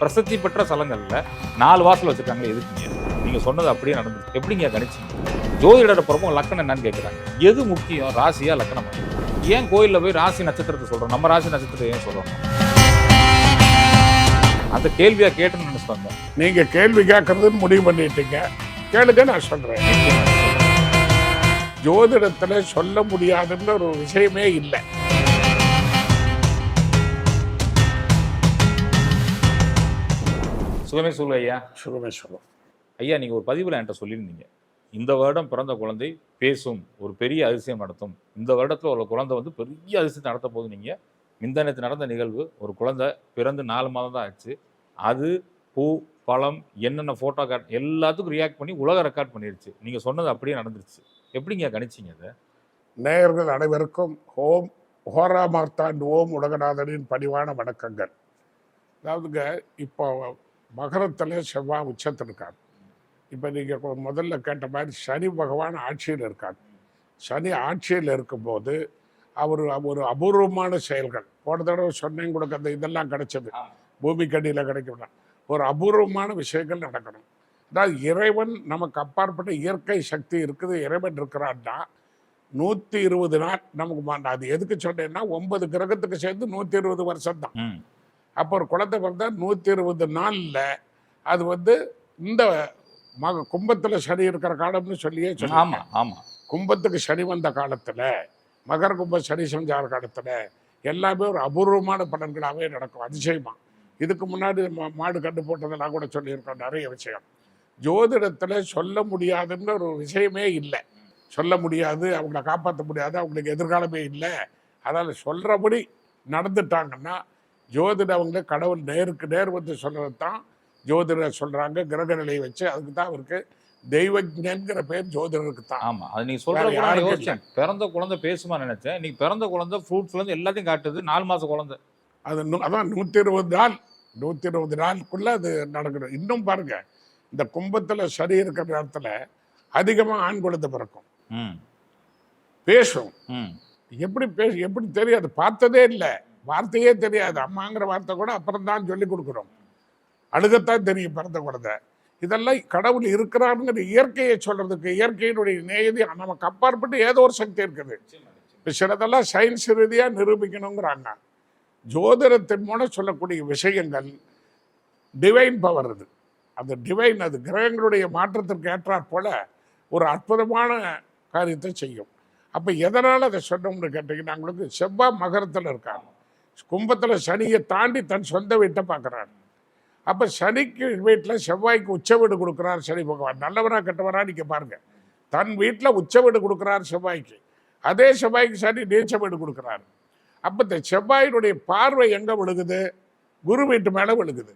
பிரசித்தி பெற்ற ஸ்தலங்கள்ல நாலு வாசல் வச்சிருக்காங்களே எதுக்குங்க? நீங்க சொன்னது அப்படியே நடந்துச்சு. எப்படிங்க கணிச்சீங்க? ஜோதிடர பிறப்பும் லக்கணம் என்னன்னு கேட்குறாங்க எது முக்கியம்? ராசியா லக்கணமா? ஏன் கோயில்ல போய் ராசி நட்சத்திரத்தை சொல்றோம்? நம்ம ராசி நட்சத்திரத்தை ஏன் சொல்றோம்? அந்த கேள்வியா கேட்டுன்னு நினைச்சு வந்தேன். நீங்க கேள்வி கேட்கறதுன்னு முடிவு பண்ணிட்டீங்க. கேளுங்க நான் சொல்றேன். ஜோதிடத்துல சொல்ல முடியாதுன்னு ஒரு விஷயமே இல்லை. சுகமே சொல்லு ஐயா. சுகமேஸ்வரம் ஐயா நீங்க ஒரு பதிவுல என்கிட்ட சொல்லியிருந்தீங்க. இந்த வருடம் பிறந்த குழந்தை பேசும் ஒரு பெரிய அதிசயம் நடத்தும். இந்த வருடத்துல ஒரு குழந்தை வந்து பெரிய அதிசயம் நடத்த போது நீங்க. முந்தானத்து நடந்த நிகழ்வு ஒரு குழந்தை பிறந்து நாலு மாதம் தான் ஆச்சு. அது பூ பழம் என்னென்ன ஃபோட்டோ கார்ட் எல்லாத்துக்கும் ரியாக்ட் பண்ணி உலக ரெக்கார்ட் பண்ணிருச்சு. நீங்க சொன்னது அப்படியே நடந்துருச்சு. எப்படிங்க கணிச்சீங்க அதை? நேயர்கள் அனைவருக்கும் ஓம் ஹோரா மார்த்தாண்ட் ஓம் உலகநாதனின் பணிவான வணக்கங்கள். அதாவதுங்க இப்போ மகரத்தில் செவ்வாய் உச்சத்தில் இருக்கார். இப்போ நீங்கள் முதல்ல கேட்ட மாதிரி சனி பகவான் ஆட்சியில் இருக்கார். சனி ஆட்சியில் இருக்கும்போது அவர் ஒரு அபூர்வமான செயல்கள். போன தடவை சொன்னேன் கொடுக்க அந்த இதெல்லாம் கிடைச்சது. பூமிக்கடியில் கிடைக்கும் ஒரு அபூர்வமான விஷயங்கள் நடக்கணும். அதாவது இறைவன் நமக்கு அப்பாற்பட்ட இயற்கை சக்தி இருக்குது இறைவன் இருக்கிறான்னா நூற்றி இருபது நாள் நமக்கு அது எதுக்கு சொன்னேன்னா ஒன்பது கிரகத்துக்கு சேர்ந்து நூற்றி இருபது வருஷம் தான் அப்போ ஒரு குழந்தை பிறந்தா நூற்றி இருபது நாளில் அது வந்து இந்த மக கும்பத்தில் சனி இருக்கிற காலம்னு சொல்லியே ஆமா சொன்னாங்க ஆமா. கும்பத்துக்கு சனி வந்த காலத்தில் மகர கும்ப சனி செஞ்சார காலத்தில் எல்லாமே ஒரு அபூர்வமான பலன்களாகவே நடக்கும் அதிசயமா. இதுக்கு முன்னாடி மாடு கண்டு போட்டதெல்லாம் கூட சொல்லியிருக்கோம் நிறைய விஷயம். ஜோதிடத்தில் சொல்ல முடியாதுன்ற ஒரு விஷயமே இல்லை. சொல்ல முடியாது அவங்கள காப்பாற்ற முடியாது அவங்களுக்கு எதிர்காலமே இல்லை. அதனால் சொல்கிறபடி நடந்துட்டாங்கன்னா ஜோதிட அவங்க கடவுள் நேருக்கு நேர் வந்து சொல்கிறது தான் ஜோதிடர் சொல்கிறாங்க கிரக நிலையை வச்சு அதுக்கு தான் அவருக்கு தெய்வஜன்கிற பேர் ஜோதிடருக்கு தான். ஆமா அது நீங்க சொல்ற வேற கூட நான் யாருக்கும் யோசிச்சேன். பிறந்த குழந்தை பேசுமா நினைச்சேன். நீ பிறந்த குழந்தை ஃப்ரூட்ஸ்ல இருந்து எல்லாத்தையும் காட்டுது. நாலு மாச குழந்தை. அது அதான் நூற்றி இருபது நாள் நூற்றி இருபது நாளுக்குள்ளே அது நடக்கணும் இன்னும் பாருங்க இந்த கும்பத்தில் சரி இருக்கிற நேரத்தில் அதிகமாக ஆண் குழந்தை பிறக்கும். பேசும். எப்படி பேச எப்படி தெரியாது. பார்த்ததே இல்லை. வார்த்தையே தெரியாது. அம்மாங்கிற வார்த்தை கூட அப்புறம் தான் சொல்லி கொடுக்குறோம். அழுகத்தான் தெரியும் பிறந்த குழந்தை. இதெல்லாம் கடவுள் இருக்கிறாருங்கிற இயற்கையை சொல்றதுக்கு இயற்கையினுடைய நேயதி நமக்கு அப்பாற்பட்டு ஏதோ ஒரு சக்தி இருக்குது. இப்போ சிலதெல்லாம் சயின்ஸ் ரீதியாக நிரூபிக்கணுங்கிறாங்க. ஜோதிடத்தின் மூலம் சொல்லக்கூடிய விஷயங்கள் டிவைன் பவர் அது. அந்த டிவைன் அது கிரகங்களுடைய மாற்றத்திற்கு ஏற்றாற் போல ஒரு அற்புதமான காரியத்தை செய்யும். அப்போ எதனால் அதை சொன்னோம்னு கேட்டிங்கன்னா உங்களுக்கு செவ்வாய் மகரத்தில் இருக்காங்க. கும்பத்தில் சனியை தாண்டி தன் சொந்த வீட்டை பார்க்குறாரு. அப்போ சனிக்கு வீட்டில் செவ்வாய்க்கு உச்ச வீடு கொடுக்குறார் சனி பகவான். நல்லவரா கெட்டவரா நீங்கள் பாருங்க. தன் வீட்டில் உச்ச வீடு கொடுக்குறார் செவ்வாய்க்கு. அதே செவ்வாய்க்கு சனி நீச்ச வீடு கொடுக்குறாரு. அப்போ இந்த செவ்வாயினுடைய பார்வை எங்கே விழுகுது? குரு வீட்டு மேலே விழுகுது.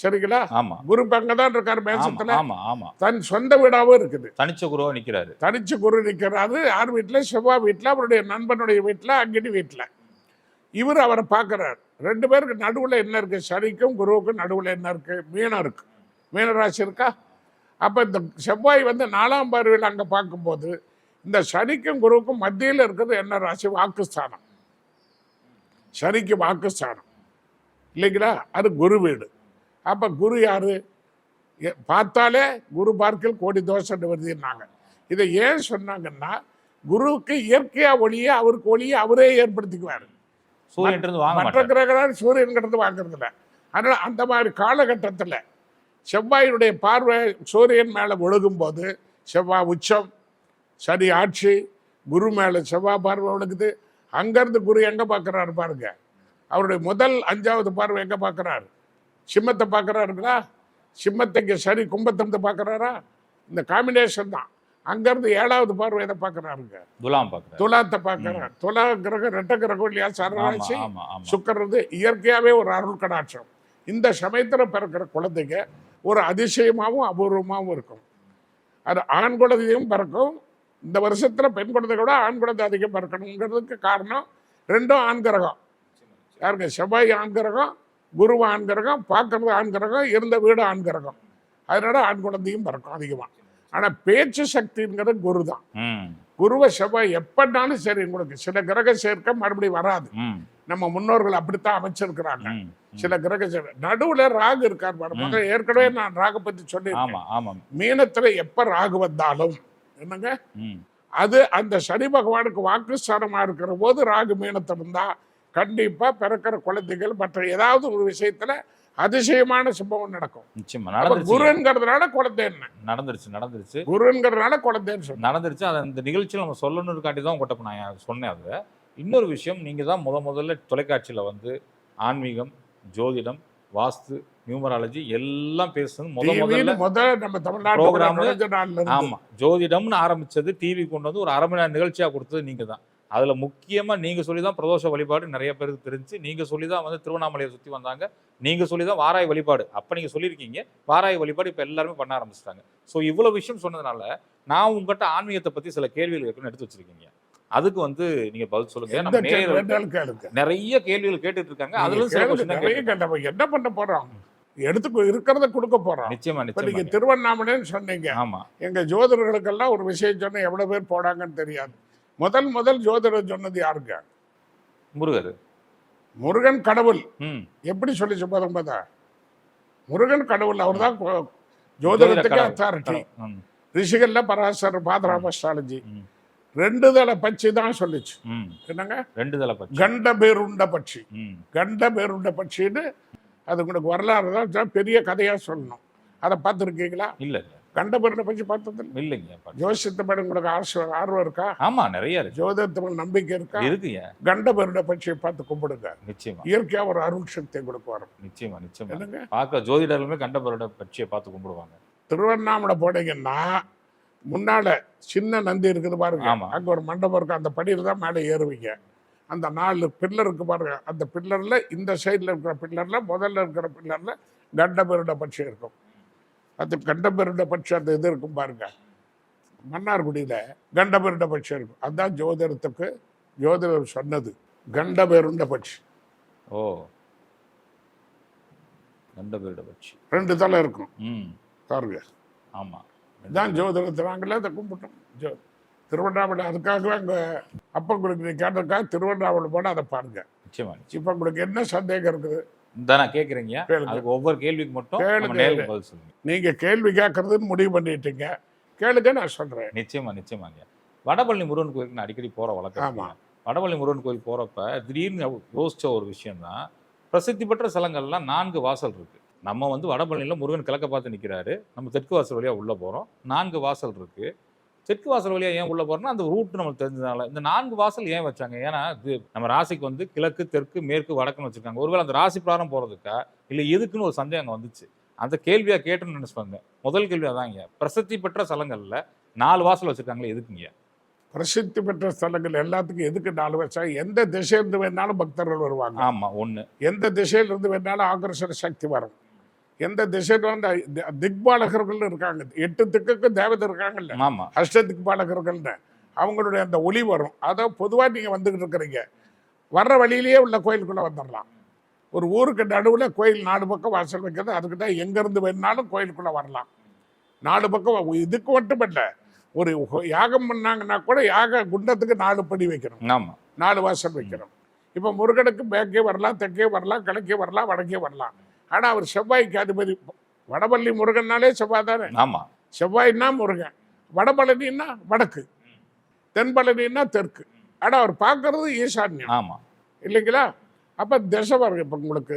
சரிங்களா? ஆமா. குரு அங்கே தான் இருக்கார் மேசத்தில் ஆமா ஆமா தன் சொந்த வீடாகவும் இருக்குது. தனிச்ச குருவா நிக்கிறாரு. தனிச்சு குரு நிற்கிறாரு யார் வீட்டில் செவ்வாய் வீட்டில் அவருடைய நண்பனுடைய வீட்டில் அங்கினி வீட்டில். இவர் அவரை பார்க்குறார். ரெண்டு பேருக்கு நடுவில் என்ன இருக்கு? சனிக்கும் குருவுக்கும் நடுவில் என்ன இருக்கு? மீனம் இருக்கு. மீனராசி இருக்கா? அப்போ இந்த செவ்வாய் வந்து நாலாம் பார்வையில் அங்கே பார்க்கும்போது இந்த சனிக்கும் குருவுக்கும் மத்தியில் இருக்கிறது என்ன ராசி? வாக்குஸ்தானம். சனிக்கு வாக்குஸ்தானம். இல்லைங்களா? அது குரு வீடு. அப்போ குரு யாரு? எ- பார்த்தாலே குரு பார்க்கில் கோடி தோஷம் வருதுன்னாங்க இதை ஏன் சொன்னாங்கன்னா குருவுக்கு இயற்கையாக ஒளியை அவருக்கு ஒளியை அவரே ஏற்படுத்திக்குவார். சூரியன் இருந்து வாங்க மற்ற மாட்டாரு. கிரகங்கள் சூரியன்கிறது வாங்குறது இல்லை அதனால் அந்த மாதிரி காலகட்டத்தில் செவ்வாயினுடைய பார்வை சூரியன் மேலே விழுகும்போது செவ்வாய் உச்சம் சனி ஆட்சி குரு மேலே செவ்வாய் பார்வை விழுகுது அங்கேருந்து குரு எங்கே பார்க்குறாரு பாருங்க. அவருடைய முதல் அஞ்சாவது பார்வை எங்கே பார்க்குறாரு சிம்மத்தை பார்க்குறாருங்களா சிம்மத்தை இங்கே சரி கும்பத்தை பார்க்குறாரா இந்த காம்பினேஷன் தான். அங்கேருந்து ஏழாவது பார்வை எதை பார்க்குறாருங்க? துலாம் துலாத்தை பார்க்குறாரு. துலா கிரகம் ரெட்ட கிரகம் இல்லையா? சரராசி சுக்கரது இயற்கையாகவே ஒரு அருள் கடாட்சம். இந்த சமயத்தில் பிறக்கிற குழந்தைங்க ஒரு அதிசயமாகவும் அபூர்வமாகவும் இருக்கும். அது ஆண் குழந்தையும் பிறக்கும். இந்த வருஷத்தில் பெண் குழந்தை கூட ஆண் குழந்தை அதிகம் பிறக்கணுங்கிறதுக்கு காரணம் ரெண்டும் ஆண் கிரகம். யாருங்க? செவ்வாய் ஆண் கிரகம் குரு ஆண் கிரகம் பார்க்கறது ஆண் கிரகம் இருந்த வீடு ஆண் கிரகம். அதனால ஆண் குழந்தையும் பிறக்கும் அதிகமாக ஆனால் பேச்சு சக்திங்கிறது குரு தான் குருவை செவ்வாய் எப்படினாலும் சரி உங்களுக்கு சில கிரக சேர்க்கை மறுபடியும் வராது. நம்ம முன்னோர்கள் அப்படித்தான் அமைச்சிருக்கிறாங்க. சில கிரக சே- நடுவுல ராகு இருக்கார் பாருங்க. முதல்ல ஏற்கனவே நான் ராகு பத்தி சொல்லியிருக்கேன். மீனத்துல எப்ப ராகு வந்தாலும் என்னங்க? அது அந்த சனி பகவானுக்கு வாக்குஸ்தானமா இருக்கிற போது ராகு மீனத்தில் இருந்தா கண்டிப்பா பிறக்கிற குழந்தைகள் மற்ற ஏதாவது ஒரு விஷயத்துல அதிசயமான சம்பவம் நடக்கும். நிச்சயமா குருங்கிறதுனால குழந்தை என்ன? நடந்துருச்சு நடந்துருச்சு. குருங்கிறதுனால குழந்தைன்னு நடந்துருச்சு. அதை இந்த நிகழ்ச்சியில் நம்ம சொல்லணும்னு தான் உங்கள்கிட்ட நான் சொன்னேன் அதை. இன்னொரு விஷயம் நீங்கள் தான் முத முதல்ல தொலைக்காட்சியில் வந்து ஆன்மீகம் ஜோதிடம் வாஸ்து நியூமராலஜி எல்லாம் பேசுறது முத முதல்ல முதல்ல நம்ம தமிழ்நாட்டு Program. நுழைஞ்ச நாள்ல இருந்து. ஆமா. ஜோதிடம்னு ஆரம்பிச்சது டிவி கொண்டு வந்து ஒரு அரை மணி நேரம் நிகழ்ச்சியா கொடுத்தது நீங்க தான். அதுல முக்கியமா நீங்க சொல்லி தான் பிரதோஷ வழிபாடு நிறைய பேருக்கு தெரிஞ்சு நீங்க சொல்லி தான் வந்து திருவண்ணாமலையை சுத்தி வந்தாங்க. நீங்க சொல்லி தான் வாராய் வழிபாடு. அப்ப நீங்க சொல்லியிருக்கீங்க. வாராய் வழிபாடு இப்ப எல்லாருமே பண்ண ஆரம்பிச்சிட்டாங்க. ஸோ இவ்வளவு விஷயம் சொன்னதுனால நான் உங்ககிட்ட ஆன்மீகத்தை பத்தி சில கேள்விகள் இருக்குன்னு எடுத்து வச்சிருக்கீங்க. அதுக்கு வந்து நீங்க பதில் சொல்லுங்க. நிறைய கேள்விகள் கேட்டுட்டு இருக்காங்க. அதுல என்ன பண்ண போறோம்? எடுத்து இருக்கிறத கொடுக்க போறோம். நிச்சயமா நீங்க திருவண்ணாமலைன்னு சொன்னீங்க. ஆமா. எங்க ஜோதிடர்களுக்கெல்லாம் ஒரு விஷயம் சொன்ன எவ்வளவு பேர் போடாங்கன்னு தெரியாது. முதல் முதல் ஜோதிடர் சொன்னது யாருங்க? முருகர். முருகன் கடவுள். எப்படி சொல்லி சுப்பதம்பதா முருகன் கடவுள் அவர்தான் தான் ஜோதிடத்துக்கு. அத்தாரிட்டி ரிஷிகள்ல பராசர் பாதராம அஸ்ட்ராலஜி. ரெண்டு தலை பட்சி தான் சொல்லுச்சு. என்னங்க? ரெண்டு தலை பட்சி. கண்ட பேருண்ட பட்சி. கண்ட பேருண்ட பட்சின்னு அது உங்களுக்கு வரலாறு தான் பெரிய கதையா சொல்லணும். அதை பார்த்துருக்கீங்களா? இல்ல இல்ல. கண்ட பேருண்ட பட்சி பார்த்தது இல்லைங்க. ஜோசியத்தை மேடம் உங்களுக்கு ஆர்வம் ஆர்வம் இருக்கா? ஆமா நிறைய இருக்கு. ஜோதிடத்து நம்பிக்கை இருக்கா? இருக்குங்க. கண்ட பேருண்ட பட்சியை பார்த்து கும்பிடுங்க. நிச்சயமா. இயற்கையா ஒரு அருள் சக்தியை கொடுப்பாரு நிச்சயமா நிச்சயமா. என்னங்க? பார்க்க ஜோதிடர்களுமே கண்டபரோட பட்சியை பார்த்து கும்பிடுவாங்க. திருவண்ணாமலை போனீங்கன்னா முன்னால சின்ன நந்தி இருக்குது பாருங்க. அங்க ஒரு மண்டபம் இருக்கு. அந்த படியில தான் மேலே ஏறுவீங்க. அந்த நாலு பில்லர் இருக்கு பாருங்க. அந்த பில்லர்ல இந்த சைடுல இருக்கிற பில்லர்ல முதல்ல இருக்கிற பில்லர்ல கண்டபெருட பட்சி இருக்கும். அது கண்டபெருட பட்சி அந்த இது இருக்கும் பாருங்க. மன்னார்குடியில கண்டபெருட பட்சி இருக்கும். அதுதான் ஜோதிடத்துக்கு ஜோதிடர் சொன்னது. கண்டபெருண்ட பட்சி ஓ. கண்டபரோட பட்சி ரெண்டு தலை இருக்கும். ம். பாருங்க. ஆமா. இதான் ஜோதிடத்தை நாங்களே அதை கும்பிட்டோம். ஜோ திருவண்ணாமலை அதுக்காகவே அங்கே அப்போ உங்களுக்கு நீ கேட்டிருக்கா திருவண்ணாமலை போனால் அதை பாருங்க. நிச்சயம். இப்போ உங்களுக்கு என்ன சந்தேகம் இருக்குது? தானே கேக்குறீங்க கேளுங்க. அதுக்கு ஒவ்வொரு கேள்விக்கு மட்டும் பதில் சொல்லுங்க. நீங்கள் கேள்வி கேட்கறதுன்னு முடிவு பண்ணிட்டீங்க. கேளுங்க நான் சொல்கிறேன் நிச்சயமா நிச்சயமாங்க வடபழனி முருகன் கோயிலுக்கு நான் அடிக்கடி போற வழக்கம் ஆமா. இருக்குங்க. வடபழனி முருகன் கோயில் போறப்ப திடீர்னு யோசிச்ச ஒரு விஷயம் தான் பிரசித்தி பெற்ற ஸ்தலங்கள்லாம் நான்கு வாசல் இருக்கு. நம்ம வந்து வடபழனியில் முருகன் கிழக்க பார்த்து நிற்கிறாரு நம்ம தெற்கு வாசல் வழியா உள்ள போறோம். நான்கு வாசல் இருக்கு. தெற்கு வாசல் வழியா ஏன் உள்ள போறோம்னா அந்த ரூட் நமக்கு தெரிஞ்சதுனால. இந்த நான்கு வாசல் ஏன் வச்சாங்க? ஏன்னா இது நம்ம ராசிக்கு வந்து கிழக்கு தெற்கு மேற்கு வடக்குன்னு வச்சிருக்காங்க. ஒருவேளை அந்த ராசி பிரகாரம் போறதுக்கா? இல்ல எதுக்குன்னு ஒரு சந்தேகம் அங்க வந்துச்சு. அந்த கேள்வியா கேட்டுன்னு நினைச்சு வந்தேன் முதல் கேள்வி அதாங்க பிரசித்தி பெற்ற ஸ்தலங்கள்ல நாலு வாசல் வச்சிருக்காங்களே எதுக்குங்க பிரசித்தி பெற்ற ஸ்தலங்கள் எல்லாத்துக்கும் எதுக்கு நாலு வருஷம் எந்த திசையிலிருந்து வேணாலும் பக்தர்கள் வருவாங்க. ஆமா ஒண்ணு. எந்த திசையிலிருந்து வேணாலும் ஆகர்ஷண சக்தி வரும். எந்த திசையில வந்து திக்பாலகர்கள் இருக்காங்க. எட்டு திக்குக்கு தேவதை இருக்காங்கல்ல. ஆமா. அஷ்ட திக்பாலகர்கள்னு. அவங்களுடைய அந்த ஒளி வரும். அதை பொதுவாக நீங்கள் வந்துக்கிட்டு இருக்கிறீங்க. வர்ற வழியிலேயே உள்ள கோயிலுக்குள்ளே வந்துடலாம் ஒரு ஊருக்கு நடுவில் கோயில் நாலு பக்கம் வாசல் வைக்கிறது. அதுக்கு தான் எங்கேருந்து வேணுனாலும் கோயிலுக்குள்ளே வரலாம். நாலு பக்கம் இதுக்கு மட்டும் இல்லை ஒரு யாகம் பண்ணாங்கன்னா கூட யாக குண்டத்துக்கு நாலு படி வைக்கணும். ஆமா. நாலு வாசல் வைக்கணும். இப்போ முருகனுக்கு மேற்கே வரலாம் தெற்கே வரலாம் கிழக்கே வரலாம் வடக்கே வரலாம். ஆனால் அவர் செவ்வாய்க்கு அதிபதி. வடபள்ளி முருகன்னாலே செவ்வாய் தானே? ஆமா. செவ்வாய்னா முருகன். வடபழனின்னா வடக்கு. தென்பழனின்னா தெற்கு. ஆனால் அவர் பார்க்கறது ஈசான்யம். ஆமா. இல்லைங்களா? அப்போ திசை பாருங்க இப்போ உங்களுக்கு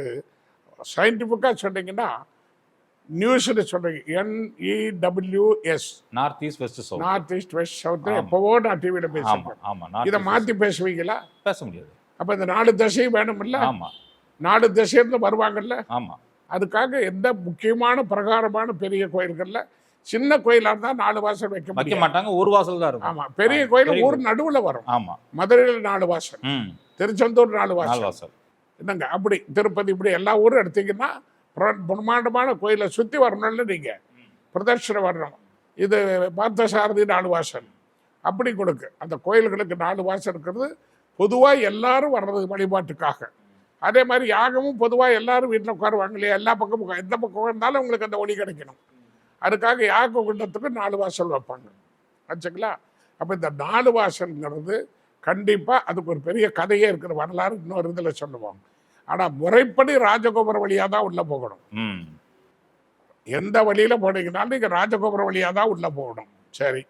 சயின்டிஃபிக்காக சொன்னீங்கன்னா நியூஸில் சொல்றீங்க NEWS north east west south north east west south. எப்போவோ நான் டிவியில் ஆமா பேசியிருக்கேன் ஆமா நார்த் இதை மாற்றி பேசுவீங்களா. பேச முடியாது. அப்போ இந்த நாலு திசையும் வேணுமில்ல ஆமா. நாலு திசையிருந்து வருவாங்கல்ல? ஆமா. அதுக்காக எந்த முக்கியமான பிரகாரமான பெரிய கோயில்கள்ல சின்ன கோயிலா இருந்தா நாலு வாசல் வைக்க வைக்க மாட்டாங்க ஒரு வாசல் தான் இருக்கும். ஆமா பெரிய கோயில். ஊர் நடுவுல வரும். ஆமா. மதுரையில் நாலு வாசல். திருச்செந்தூர் நாலு வாசல். வாசல். என்னங்க அப்படி திருப்பதி இப்படி எல்லா ஊரும் எடுத்தீங்கன்னா பிர- பிரம்மாண்டமான கோயிலை சுத்தி வரணும்ல நீங்க. பிரதட்சணை வரணும். இது பார்த்தசாரதி நாலு வாசல். அப்படி கொடுக்கு அந்த கோயில்களுக்கு நாலு வாசல் இருக்கிறது. பொதுவா எல்லாரும் வர்றது வழிபாட்டுக்காக. அதே மாதிரி யாகமும் பொதுவா எல்லாரும் வீட்டில் உட்காருவாங்க இல்லையா? எல்லா பக்கமும் எந்த பக்கம் இருந்தாலும் உங்களுக்கு அந்த ஒளி கிடைக்கணும். அதுக்காக யாக குண்டத்துக்கு நாலு வாசல் வைப்பாங்க. வச்சுங்களா அப்போ இந்த நாலு வாசல்ங்கிறது கண்டிப்பாக அதுக்கு ஒரு பெரிய கதையே இருக்கிற வரலாறு இன்னொரு இதில் சொல்லுவோம் ஆனால் முறைப்படி ராஜகோபுர வழியாக தான் உள்ளே போகணும். எந்த வழியில் போனீங்கனாலும் நீங்கள் ராஜகோபுர வழியாக தான் உள்ளே போகணும். சரி.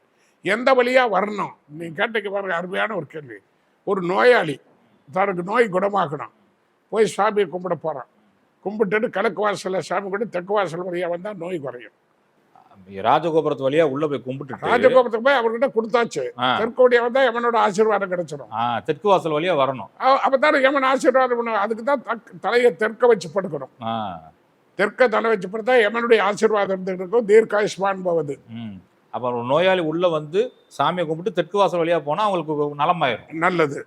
எந்த வழியாக வரணும்? நீங்கள் கேட்டீங்க பாருங்க அருமையான ஒரு கேள்வி. ஒரு நோயாளி தனக்கு நோய் குணமாகணும். போய் சாமியை கும்பிட போகிறான் கும்பிட்டுட்டு கிழக்கு வாசலில் சாமி கும்பிட்டு தெற்கு வாசல் வழியாக வந்தால் நோய் குறையும். ராஜகோபுரத்து வழியா உள்ள போய் கும்பிட்டுட்டு ராஜகோபுரத்துக்கு போய் அவர்கிட்ட கொடுத்தாச்சு. தெற்கு வழியாக வந்தால் எவனோட ஆசீர்வாதம் கிடைச்சிடும் தெற்கு வாசல் வழியா வரணும். அப்போ எவன் ஆசீர்வாதம் பண்ணுவான் அதுக்கு தான் தலையை தெற்க வச்சு படுக்கணும். தெற்க தலை வச்சு படுத்தா எவனுடைய ஆசீர்வாதம் இருந்துட்டு இருக்கும் தீர்க்காயுஷ்மான் போவது. அப்ப நோயாளி உள்ள வந்து சாமியை கும்பிட்டு தெற்கு வாசல் வழியா போனா அவங்களுக்கு நலமாயிரும். நல்லது.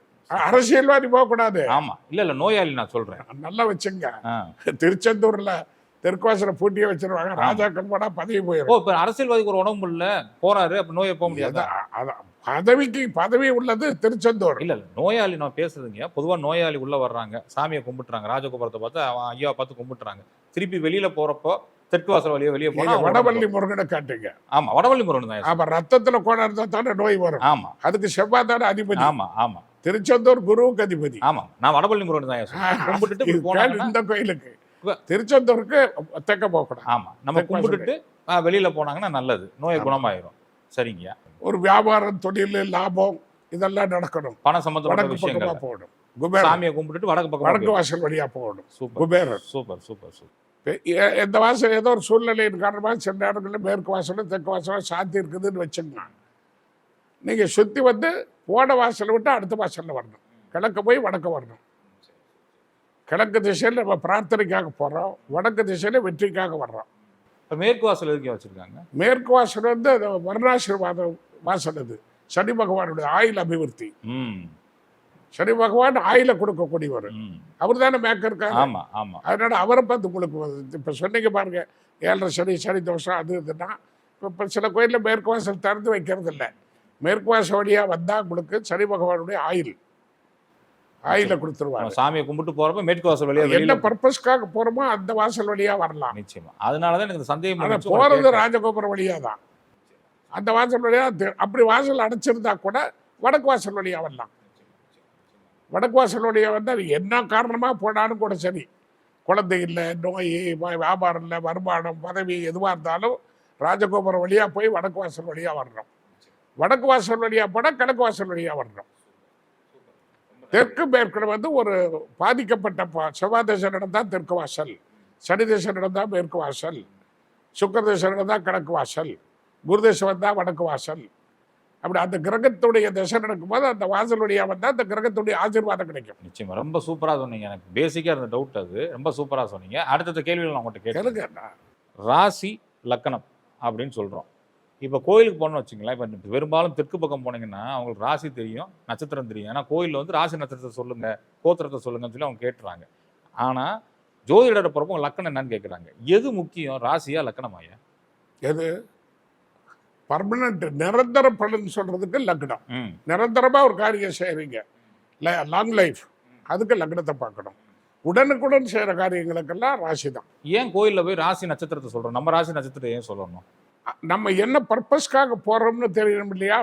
அரசியல்வாதி போகக்கூடாது. ஆமா. இல்ல இல்ல நோயாளி நான் சொல்றேன். நல்லா வச்சுங்க. திருச்செந்தூர்ல தெற்குவாசல பூட்டியே வச்சிருவாங்க. ராஜாக்கள் போனா பதவி ஓ போயிடும் இப்ப அரசியல்வாதிக்கு ஒரு உடம்பு இல்ல. போறாரு அப்ப நோயை போக முடியாது. பதவிக்கு பதவி உள்ளது திருச்செந்தூர். இல்ல இல்ல நோயாளி நான் பேசுறதுங்க. பொதுவா நோயாளி உள்ள வர்றாங்க. சாமியை கும்பிட்டுறாங்க. ராஜகோபுரத்தை பார்த்து அவன் ஐயா பார்த்து கும்பிட்டுறாங்க. திருப்பி வெளியில போறப்போ தெற்கு வாசல் வழியா வெளியே போனா வடவள்ளி முருகனை காட்டுங்க. ஆமா வடவள்ளி முருகன் தான் அப்ப ரத்தத்துல கோணம் இருந்தா தானே நோய் வரும். ஆமா. அதுக்கு செவ்வாய் தானே அதிபதி. ஆமா ஆமா. திருச்செந்தூர் குருவுக்கு அதிபதி ஆமா நான் வடவள்ளி முருகன் தான். கும்பிட்டுட்டு இந்த கோயிலுக்கு. திருச்செந்தூருக்கு தெக்க போகக்கூடாது ஆமா நம்ம கும்பிட்டுட்டு வெளியில போனாங்கன்னா நல்லது. நோய் குணமாயிரும். சரிங்கய்யா ஒரு வியாபாரம் தொழில் லாபம் இதெல்லாம் நடக்கணும். பணம் சம்பந்தப்பட்ட விஷயங்கள் போகணும். குபேரன் சாமியை கும்பிட்டுட்டு வடக்கு பக்கம் வடக்கு வாசல் வழியா போகணும். Super. Kuberan super super super. எந்த வாசல் ஏதோ ஒரு சூழ்நிலையின் காரணமாக சில நேரங்களில் மேற்கு வாசலும் தெற்கு வாசலும் சாத்தி இருக்குதுன்னு வச்சுக்கலாம் நீங்கள் சுற்றி வந்து போன வாசலை விட்டு அடுத்த வாசலில் வரணும். கிழக்கு போய் வடக்கு வரணும். கிழக்கு திசையில் நம்ம பிரார்த்தனைக்காக போகிறோம் வடக்கு திசையில் வெற்றிக்காக வர்றோம். இப்ப மேற்கு வாசல் எதுக்கு வச்சிருக்காங்க? மேற்கு வாசல் வந்து அது வர்ணாசீர்வாத வாசல் அது. சனி பகவானுடைய ஆயுள் அபிவிருத்தி. ம். சனி பகவான் ஆயில கொடுக்கக்கூடியவர். அவர் தானே மேற்க இருக்காரு. ஆமா ஆமா. அதனால அவரை பார்த்து உங்களுக்கு இப்போ சொன்னீங்க பாருங்க. ஏழரை சனி சனி தோஷம் அது இதுன்னா இப்போ சில கோயிலில் மேற்கு வாசல் திறந்து வைக்கிறது இல்லை மேற்கு வாசல் வழியாக வந்தால் உங்களுக்கு சனி பகவானுடைய ஆயில் ஆயில கொடுத்துருவாங்க சாமியை கும்பிட்டு போறப்ப மேற்கு வாசல் வழியா என்ன பர்பஸ்க்காக போகிறோமோ அந்த வாசல் வழியாக வரலாம். நிச்சயமா. அதனாலதான் எனக்கு சந்தேகம் உங்களுக்கு ராஜகோபுரம் வழியாக தான் அந்த வாசல் வழியாக அப்படி வாசல் அடைச்சிருந்தா கூட வடக்கு வாசல் வழியாக வரலாம். வடக்கு வாசல் வழியாக வந்தால் என்ன காரணமாக போனாலும் கூட சரி. குழந்தை இல்லை நோய் வியாபாரம் இல்லை வருமானம் பதவி எதுவாக இருந்தாலும் ராஜகோபுரம் வழியாக போய் வடக்கு வாசல் வழியாக வரணும் வடக்கு வாசல் வழியாக போனால் கிழக்கு வாசல் வழியாக வரணும். தெற்கு மேற்குல வந்து ஒரு பாதிக்கப்பட்ட ப- செவ்வாய் தசை நடந்தால் தெற்கு வாசல் சனி தசை நடந்தால் மேற்கு வாசல் சுக்கர தசை நடந்தால் கிழக்கு வாசல் குரு தசை வந்தால் வடக்கு வாசல். அப்படி அந்த கிரகத்துடைய தசை நடக்கும்போது அந்த வாசல் வழியாக வந்தால் அந்த கிரகத்துடைய ஆசீர்வாதம் கிடைக்கும். நிச்சயமா. ரொம்ப சூப்பரா சொன்னீங்க. எனக்கு பேசிக்கா இருந்த டவுட் அது. ரொம்ப சூப்பரா சொன்னீங்க. அடுத்தடுத்த கேள்விகள் நான் உங்கள்கிட்ட கேட்கிறேன் ராசி லக்கணம் அப்படின்னு சொல்றோம். இப்போ கோயிலுக்கு போனோம்னு வச்சுங்களேன் இப்போ பெரும்பாலும் தெற்கு பக்கம் போனீங்கன்னா அவங்களுக்கு ராசி தெரியும் நட்சத்திரம் தெரியும். ஏன்னா கோயிலில் வந்து ராசி நட்சத்திரத்தை சொல்லுங்க கோத்திரத்தை சொல்லுங்கன்னு சொல்லி அவங்க கேட்டுறாங்க. ஆனா ஜோதிடரை பொறுப்போ லக்கணம் என்னன்னு கேட்குறாங்க எது முக்கியம் ராசியா லக்கணமாயா? எது? பர்மனண்ட் நிரந்தர பலன் சொல்றதுக்கு லக்னம் ம். நிரந்தரமா ஒரு காரியம் செய்றீங்க. லாங் லைஃப் அதுக்கு லக்னத்தை பார்க்கணும். உடனுக்குடன் செய்யற காரியங்களுக்கெல்லாம் ராசி தான். ஏன் கோயிலில் போய் ராசி நட்சத்திரத்தை சொல்றோம்? நம்ம ராசி நட்சத்திரத்தை ஏன் சொல்லணும்? நம்ம என்ன பர்பஸ்க்காக போறோம்னு தெரியணும் இல்லையா?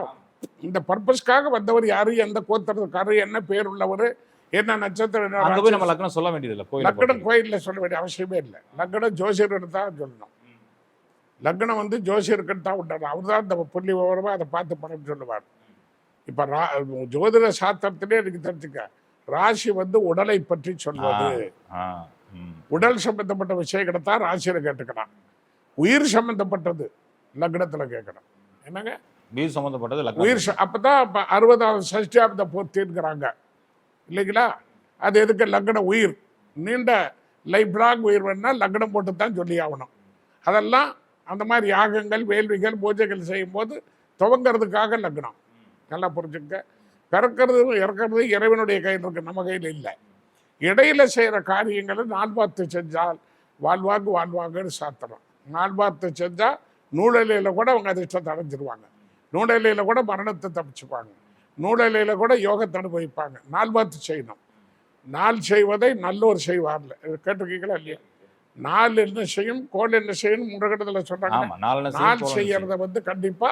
இந்த பர்பஸ்க்காக வந்தவர் யாரு? எந்த கோத்திரத்துக்காரு என்ன பேர் உள்ளவர்? என்ன நட்சத்திரம்? நம்ம? லக்கணம் சொல்ல வேண்டியதில்லை லக்னம் கோயில் கோயிலில் சொல்ல வேண்டிய அவசியமே இல்லை. லக்னம் ஜோசியர்கிட்ட தான் சொல்லணும். லக்னம் வந்து ஜோசியர்கிட்ட தான் உண்டான அவர் தான் இந்த புள்ளி விவரமாக அதை பார்த்து படம் சொல்லுவார். இப்போ ரா ஜோதிட சாஸ்திரத்திலே எனக்கு தெரிஞ்சுக்க ராசி வந்து உடலை பற்றி சொல்வது. உடல் சம்பந்தப்பட்ட விஷயங்களை தான் ராசியில் கேட்டுக்கலாம் உயிர் சம்பந்தப்பட்டது. லக்னத்தில் கேட்கணும் என்னங்க? வீடு சம்மந்தப்பட்டது உயிர் லக்கணம் ச- அப்பதான் அப்ப அறுபதாவது சஷ்டியாப்த பூர்த்திங்கிறாங்க. இல்லைங்களா? அது எதுக்கு? லக்னம் உயிர். நீண்ட லைஃப் லாங் உயிர் வேணும்னா லக்னம் போட்டு தான் சொல்லி ஆகணும். அதெல்லாம் அந்த மாதிரி யாகங்கள் வேள்விகள் பூஜைகள் செய்யும்போது துவங்கிறதுக்காக லக்னம். நல்லா புரிஞ்சுக்க பிறக்கிறதும் இறக்கிறது இறைவனுடைய கையில் இருக்கு. நம்ம கையில் இல்லை. இடையில செய்கிற காரியங்களை நாள் பார்த்து செஞ்சால் வாழ்வாங்கு வாழ்வாங்கன்னு சாத்திரம். நாள் பார்த்து செஞ்சால் நூழலையில் கூட அவங்க அதிர்ஷ்டத்தை அடைஞ்சிருவாங்க நூடலையில் கூட மரணத்தை தப்பிச்சுப்பாங்க. நூடலையில் கூட யோகத்தை அனுபவிப்பாங்க. நாள் பார்த்து செய்யணும். நாள் செய்வதை நல்லோர் செய்வார்ல. கேட்டிருக்கீங்களா இல்லையா? நாள் என்ன செய்யும் கோல் என்ன செய்யும் முருகட்டத்தில் சொன்னாங்க ஆமா நாலு நாள் செய்யறத வந்து கண்டிப்பா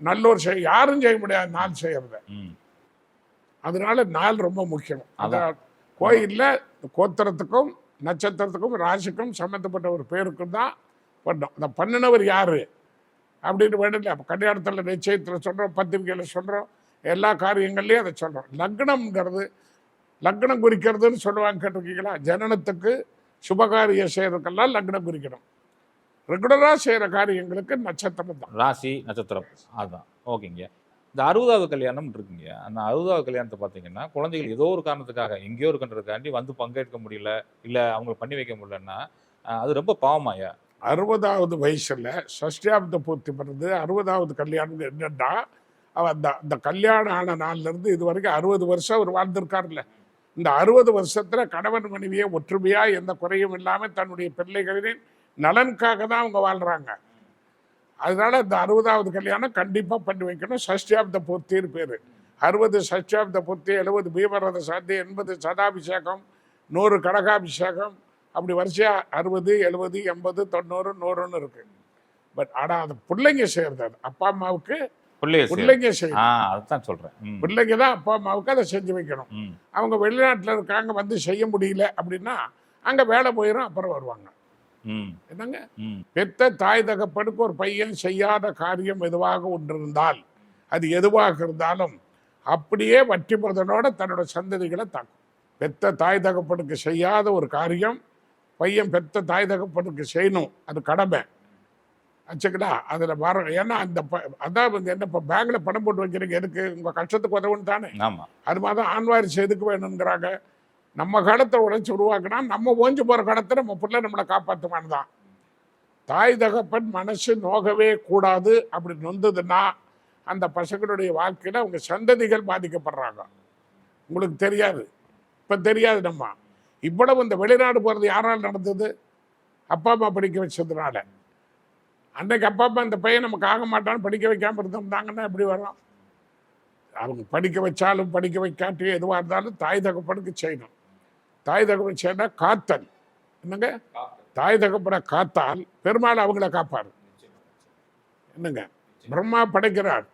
நல்லோர் செய் யாரும் செய்ய முடியாது நாள் செய்யறத. அதனால நாள் ரொம்ப முக்கியம். அதான். அதான் கோயில்ல கோத்திரத்துக்கும் நட்சத்திரத்துக்கும் ராசிக்கும் சம்மந்தப்பட்ட ஒரு பேருக்கும் தான் பண்ணோம். அந்த பண்ணினவர் யார்? அப்படின்னு வேணும் அப்போ கல்யாணத்தில் நிச்சயத்தில் சொல்கிறோம் பத்திரிகையில் சொல்கிறோம் எல்லா காரியங்கள்லையும் அதை சொல்கிறோம் லக்னம்ங்கிறது லக்னம் குறிக்கிறதுன்னு சொல்லுவாங்க கேட்டிருக்கீங்களா? ஜனனத்துக்கு சுபகாரியம் செய்கிறதுக்கெல்லாம் லக்னம் குறிக்கணும். ரெகுலராக செய்கிற காரியங்களுக்கு நட்சத்திரம் தான். ராசி நட்சத்திரம். அதுதான் ஓகேங்க. இந்த அறுபதாவது கல்யாணம் இருக்குங்க. அந்த அறுபதாவது கல்யாணத்தை பார்த்தீங்கன்னா குழந்தைகள் ஏதோ ஒரு காரணத்துக்காக எங்கேயோ இருக்கின்றதுக்காண்டி வந்து பங்கேற்க முடியல இல்லை அவங்களை பண்ணி வைக்க முடியலன்னா அது ரொம்ப பாவமாயா? அறுபதாவது வயசில் சஷ்டியாப்த பூர்த்தி பண்ணுறது அறுபதாவது கல்யாணம் என்னென்னா அவ அந்த அந்த கல்யாணம் ஆன நாள்ல இருந்து இது வரைக்கும் அறுபது வருஷம் அவர் வாழ்ந்திருக்கார்ல இந்த அறுபது வருஷத்தில் கணவன் மனைவியை ஒற்றுமையாக எந்த குறையும் இல்லாமல் தன்னுடைய பிள்ளைகளின் நலனுக்காக தான் அவங்க வாழ்கிறாங்க அதனால இந்த அறுபதாவது கல்யாணம் கண்டிப்பாக பண்ணி வைக்கணும். சஷ்டியாப்த பூர்த்தின்னு பேர். அறுபது சஷ்டியாப்த பூர்த்தி எழுபது பீமரத சாந்தி எண்பது சதாபிஷேகம் நூறு கடகாபிஷேகம் அப்படி வரிசையா அறுபது எழுபது எண்பது தொண்ணூறு நூறுன்னு இருக்கு. பட் ஆனா அது பிள்ளைங்க செய்யறது அது. அப்பா அம்மாவுக்கு பிள்ளைங்க செய்யணும் அதுதான் சொல்றேன். ம், பிள்ளைங்க தான் அப்பா அம்மாவுக்கு அதை செஞ்சு வைக்கணும். அவங்க வெளிநாட்டுல இருக்காங்க வந்து செய்ய முடியல அப்படின்னா அங்க வேலை போயிடும் அப்புறம் வருவாங்க. என்னங்க. பெத்த தாய் தகப்பனுக்கு ஒரு பையன் செய்யாத காரியம் எதுவாக ஒன்றிருந்தால் அது எதுவாக இருந்தாலும் அப்படியே வட்டி முதனோட தன்னோட சந்ததிகளை தாக்கும். பெத்த தாய் தகப்பனுக்கு செய்யாத ஒரு காரியம் பையன் பெத்த தாய் தகப்பனுக்கு செய்யணும். அது கடமை. ஆச்சுங்களா அதில் வர ஏன்னா அந்த ப அதான் வந்து என்ன இப்போ பேங்கில் பணம் போட்டு வைக்கிறீங்க எதுக்கு? உங்கள் கஷ்டத்துக்கு உதவுன்னு தானே. ஆமா. அது மாதிரி தான் ஆண் வாரிசு எதுக்கு வேணுங்கிறாங்க. நம்ம காலத்தை உழைச்சி உருவாக்கினா நம்ம ஓஞ்சு போகிற காலத்தை நம்ம பிள்ளை நம்மளை காப்பாற்றுமான்னு தான். தாய் தகப்பன் மனசு நோகவே கூடாது அப்படி நொந்ததுன்னா அந்த பசங்களுடைய வாழ்க்கையில் அவங்க சந்ததிகள் பாதிக்கப்படுறாங்க. உங்களுக்கு தெரியாது. இப்போ தெரியாது நம்ம. இவ்வளவு இந்த வெளிநாடு போகிறது யாரால் நடந்தது? அப்பா அம்மா படிக்க வச்சதுனால. அன்னைக்கு அப்பா அம்மா இந்த பையன் நமக்கு ஆக மாட்டான்னு படிக்க வைக்காம இருந்திருந்தாங்கன்னா எப்படி வரும் அவங்க படிக்க வச்சாலும் படிக்க வைக்காட்டி எதுவாக இருந்தாலும் தாய் தகப்பனுக்கு செய்யணும். தாய் தகப்பன் செய்யணும் காத்தல். என்னங்க? தாய் தகப்பனை காத்தால் பெருமாள் அவங்கள காப்பார். என்னங்க? பிரம்மா படைக்கிறார்.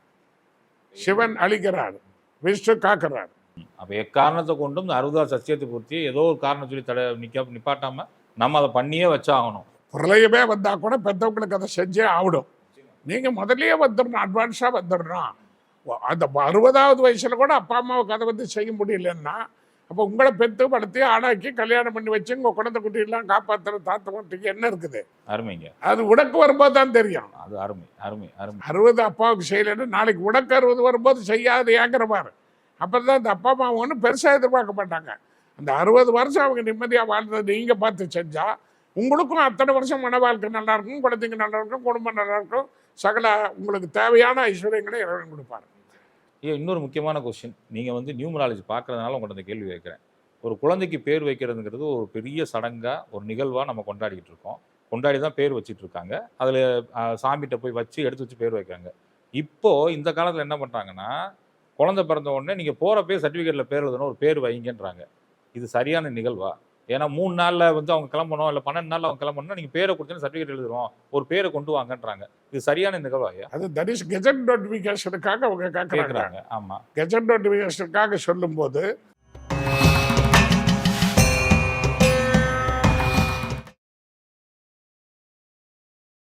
சிவன் அழிக்கிறார். விஷ்ணு காக்கிறார். அப்ப எக்காரணத்தை கொண்டும் இந்த அறுபதாவது சத்தியத்தை பூர்த்தி ஏதோ ஒரு காரணம் சொல்லி தடை நிக்க நிப்பாட்டாம நம்ம அதை பண்ணியே வச்சாகணும் பிரளயமே வந்தா கூட பெற்றவங்களுக்கு அதை செஞ்சே ஆகணும். நீங்க முதல்லயே வந்துடணும் அட்வான்ஸா வந்துடணும். அந்த அறுபதாவது வயசுல கூட அப்பா அம்மாவுக்கு அதை வந்து செய்ய முடியலன்னா அப்போ உங்களை பெற்று வளர்த்தி ஆளாக்கி கல்யாணம் பண்ணி வச்சு உங்க குழந்தை குட்டியெல்லாம் காப்பாத்துற தாத்தவத்துக்கு என்ன இருக்குது? அருமைங்க. அது உனக்கு வரும்போது தான் தெரியும். அது அருமை அருமை அருமை. அறுபது அப்பாவுக்கு செய்யலைன்னு நாளைக்கு உனக்கு அறுபது வரும்போது செய்யாது ஏங்கிற பாரு அப்புறம் தான் இந்த அப்பா அம்மா ஒன்றும் பெருசாக எதிர்பார்க்க மாட்டாங்க. அந்த அறுபது வருஷம் அவங்க நிம்மதியாக வாழ்ந்தது நீங்கள் பார்த்து செஞ்சால் உங்களுக்கும் அத்தனை வருஷம் மன வாழ்க்கை நல்லா இருக்கும் குழந்தைங்க நல்லா இருக்கும் குடும்பம் நல்லா இருக்கும். சகல உங்களுக்கு தேவையான ஐஸ்வர்யங்களை இறைவன் கொடுப்பாரு. ஐயா இன்னொரு முக்கியமான கொஸ்டின் நீங்கள் வந்து நியூமராலஜி பார்க்கறதுனால உங்கள்கிட்ட அந்த கேள்வி வைக்கிறேன். ஒரு குழந்தைக்கு பேர் வைக்கிறதுங்கிறது ஒரு பெரிய சடங்காக ஒரு நிகழ்வாக நம்ம கொண்டாடிக்கிட்டு இருக்கோம். கொண்டாடி தான் பேர் வச்சிட்டு இருக்காங்க. அதில் சாமிகிட்ட போய் வச்சு எடுத்து வச்சு பேர் வைக்கிறாங்க. இப்போது இந்த காலத்தில் என்ன பண்ணுறாங்கன்னா குழந்தை பிறந்த உடனே நீங்கள் போகிறப்பே சர்டிஃபிகேட்டில் பேர் எழுதணும் ஒரு பேர் வைங்கன்றாங்க. இது சரியான நிகழ்வா? ஏன்னா மூணு நாளில் வந்து அவங்க கிளம்பணும் இல்லை பன்னெண்டு நாளில் அவங்க கிளம்பணும்னா நீங்கள் பேரை கொடுத்தீங்கன்னா சர்டிஃபிகேட் எழுதுறோம் ஒரு பேரை கொண்டு வாங்கன்றாங்க. இது சரியான நிகழ்வா ஐயா? அது தட் இஸ் கெஜெட் நோட்டிஃபிகேஷனுக்காக அவங்க கேட்குறாங்க ஆமாம் கெஜெட் நோட்டிஃபிகேஷனுக்காக சொல்லும்போது